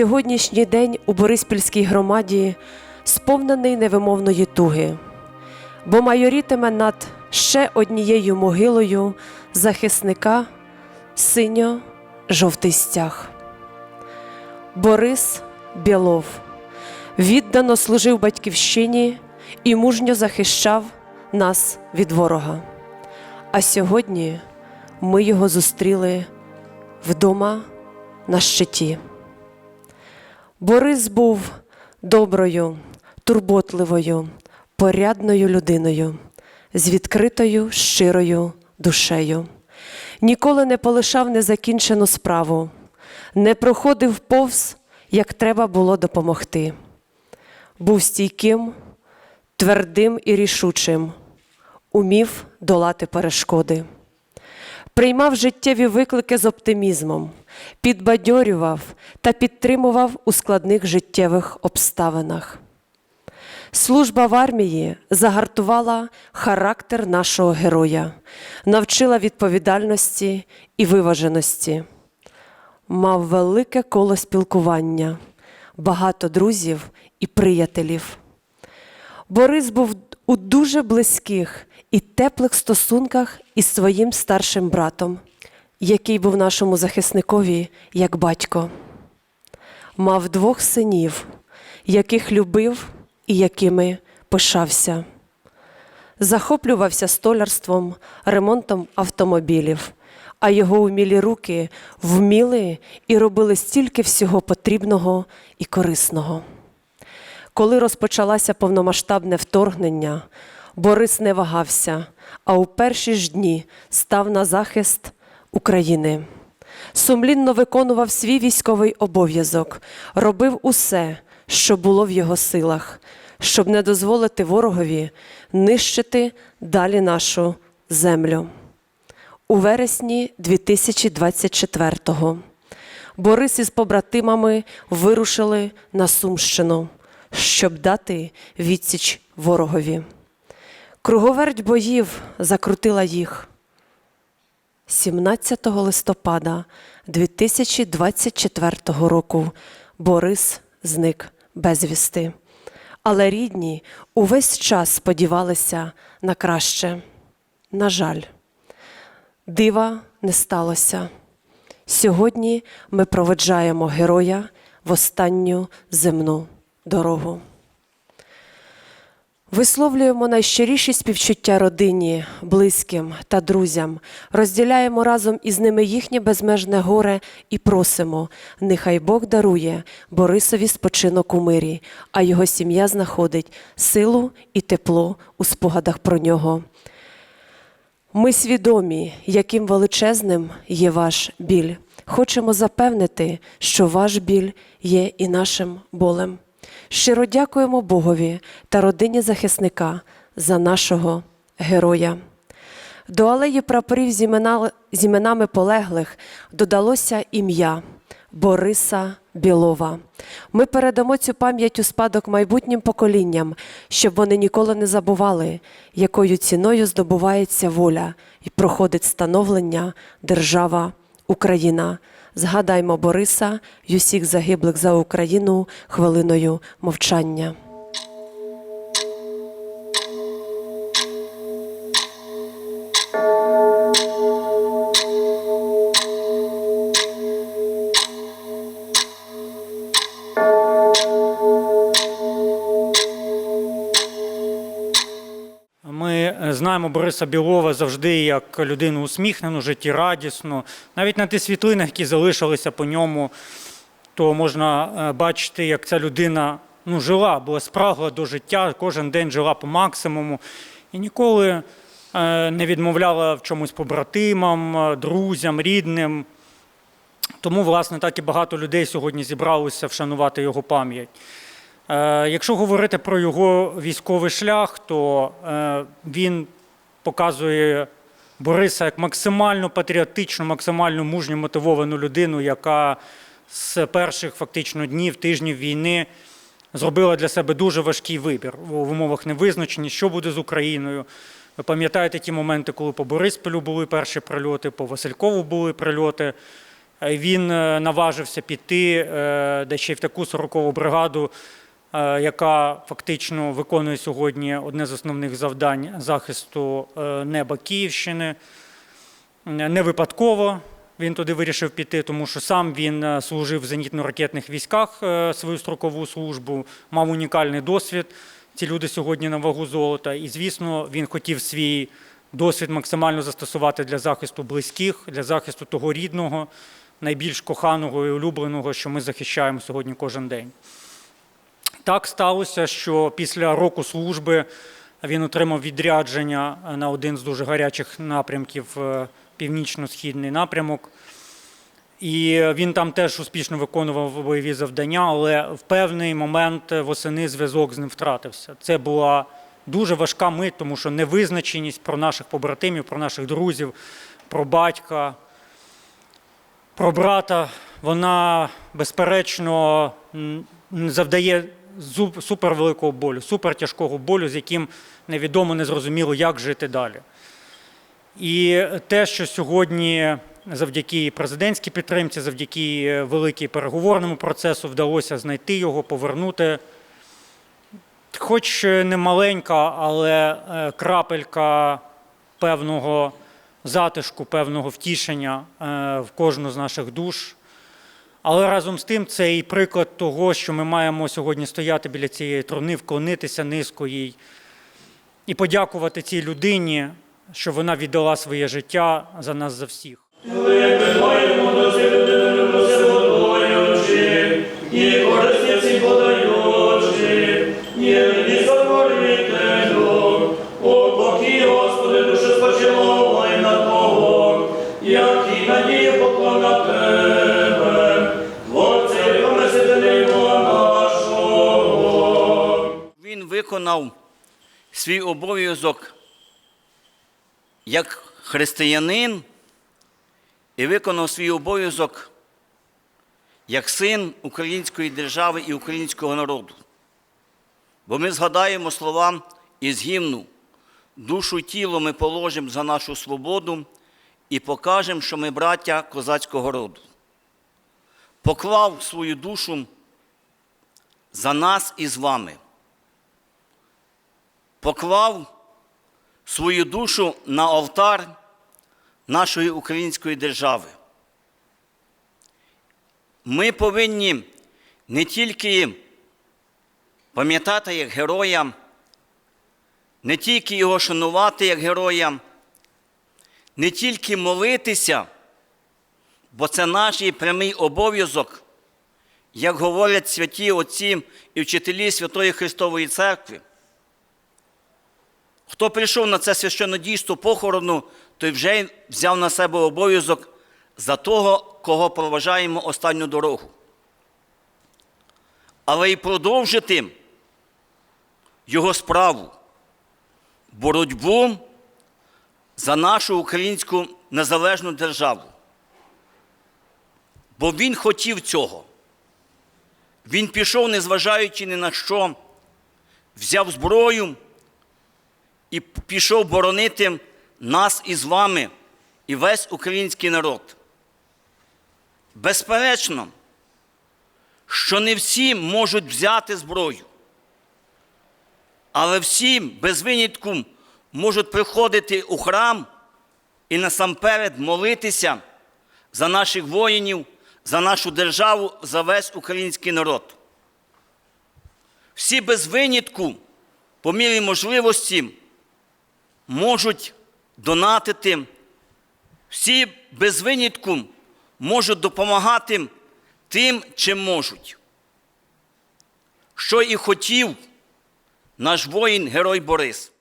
Сьогоднішній день у Бориспільській громаді сповнений невимовної туги, бо майорітиме над ще однією могилою захисника синьо-жовтий стяг. Борис Білов віддано служив батьківщині і мужньо захищав нас від ворога. А сьогодні ми його зустріли вдома на щиті. Борис був доброю, турботливою, порядною людиною, з відкритою, щирою душею. Ніколи не полишав незакінчену справу, не проходив повз, як треба було допомогти. Був стійким, твердим і рішучим, умів долати перешкоди приймав життєві виклики з оптимізмом, підбадьорював та підтримував у складних життєвих обставинах. Служба в армії загартувала характер нашого героя, навчила відповідальності і виваженості. Мав велике коло спілкування, багато друзів і приятелів. Борис був у дуже близьких і теплих стосунках із своїм старшим братом, який був нашому захисникові як батько. Мав двох синів, яких любив і якими пишався. Захоплювався столярством, ремонтом автомобілів, а його умілі руки вміли і робили стільки всього потрібного і корисного. Коли розпочалося повномасштабне вторгнення, Борис не вагався, а у перші ж дні став на захист України. Сумлінно виконував свій військовий обов'язок, робив усе, що було в його силах, щоб не дозволити ворогові нищити далі нашу землю. У вересні 2024-го Борис із побратимами вирушили на Сумщину, щоб дати відсіч ворогові. Круговерть боїв закрутила їх. 17 листопада 2024 року Борис зник безвісти. Але рідні увесь час сподівалися на краще. На жаль, дива не сталося. Сьогодні ми проведжаємо героя в останню земну дорогу. Висловлюємо найщиріші співчуття родині, близьким та друзям, розділяємо разом із ними їхнє безмежне горе і просимо, нехай Бог дарує Борисові спочинок у мирі, а його сім'я знаходить силу і тепло у спогадах про нього. Ми свідомі, яким величезним є ваш біль. Хочемо запевнити, що ваш біль є і нашим болем. Щиро дякуємо Богові та родині захисника за нашого героя. До алеї прапорів з, імена, з іменами полеглих додалося ім'я Бориса Білова. Ми передамо цю пам'ять у спадок майбутнім поколінням, щоб вони ніколи не забували, якою ціною здобувається воля і проходить становлення держава Україна. Згадаймо Бориса й усіх загиблих за Україну хвилиною мовчання. Знаємо Бориса Білова завжди як людину усміхнену, життєрадісну. Навіть на тих світлинах, які залишилися по ньому, то можна е, бачити, як ця людина ну, жила, була спрагла до життя, кожен день жила по максимуму і ніколи е, не відмовляла в чомусь побратимам, е, друзям, рідним. Тому, власне, так і багато людей сьогодні зібралося вшанувати його пам'ять. Е, Якщо говорити про його військовий шлях, то е, він показує Бориса як максимально патріотичну, максимально мужню мотивовану людину, яка з перших фактично днів, тижнів війни зробила для себе дуже важкий вибір в умовах невизначеності, що буде з Україною. Ви пам'ятаєте ті моменти, коли по Бориспілю були перші прильоти, по Василькову були прильоти. Е, Він наважився піти, де ще й в таку 40-ту бригаду, яка фактично виконує сьогодні одне з основних завдань захисту е, неба Київщини. Не випадково він туди вирішив піти, тому що сам він е, служив в зенітно-ракетних військах е, свою строкову службу, мав унікальний досвід. Ці люди сьогодні на вагу золота. І, звісно, він хотів свій досвід максимально застосувати для захисту близьких, для захисту того рідного, найбільш коханого і улюбленого, що ми захищаємо сьогодні кожен день. Так сталося, що після року служби він отримав відрядження на один з дуже гарячих напрямків, е, північно-східний напрямок. І він там теж успішно виконував бойові завдання, але в певний момент восени зв'язок з ним втратився. Це була дуже важка мить, тому що невизначеність про наших побратимів, про наших друзів, про батька, про брата, вона безперечно завдає супервеликого болю, супертяжкого болю, з яким невідомо, незрозуміло, як жити далі. І те, що сьогодні завдяки президентській підтримці, завдяки е, великій переговорному процесу вдалося знайти його, повернути, хоч не маленька, але е, крапелька певного затишку, певного втішення е, в кожну з наших душ. Але разом з тим це і приклад того, що ми маємо сьогодні стояти біля цієї труни, вклонитися низько їй і подякувати цій людині, що вона віддала своє життя за нас за всіх. Свій обов'язок як християнин і виконав свій обов'язок як син української держави і українського народу. Бо ми згадаємо слова із гімну душу й тіло ми положимо за нашу свободу і покажемо, що ми браття козацького роду. Поклав свою душу за нас і з вами поклав свою душу на алтар нашої української держави. Ми повинні не тільки пам'ятати як героя, не тільки його шанувати як героя, не тільки молитися, бо це наш прямий обов'язок, як говорять святі отці і вчителі Святої Христової Церкви. Хто прийшов на це священнодійство похорону, той вже взяв на себе обов'язок за того, кого проважаємо останню дорогу. Але й продовжити його справу, боротьбу за нашу українську незалежну державу. Бо він хотів цього. Він пішов, незважаючи ні на що, взяв зброю і пішов боронити нас із вами і весь український народ. Безперечно, що не всі можуть взяти зброю, але всі без винятку можуть приходити у храм і насамперед молитися за наших воїнів, за нашу державу, за весь український народ. Всі без винятку, по мірі можливості, можуть донатити, всі без винятку можуть допомагати тим, чим можуть. Що і хотів наш воїн, герой Борис.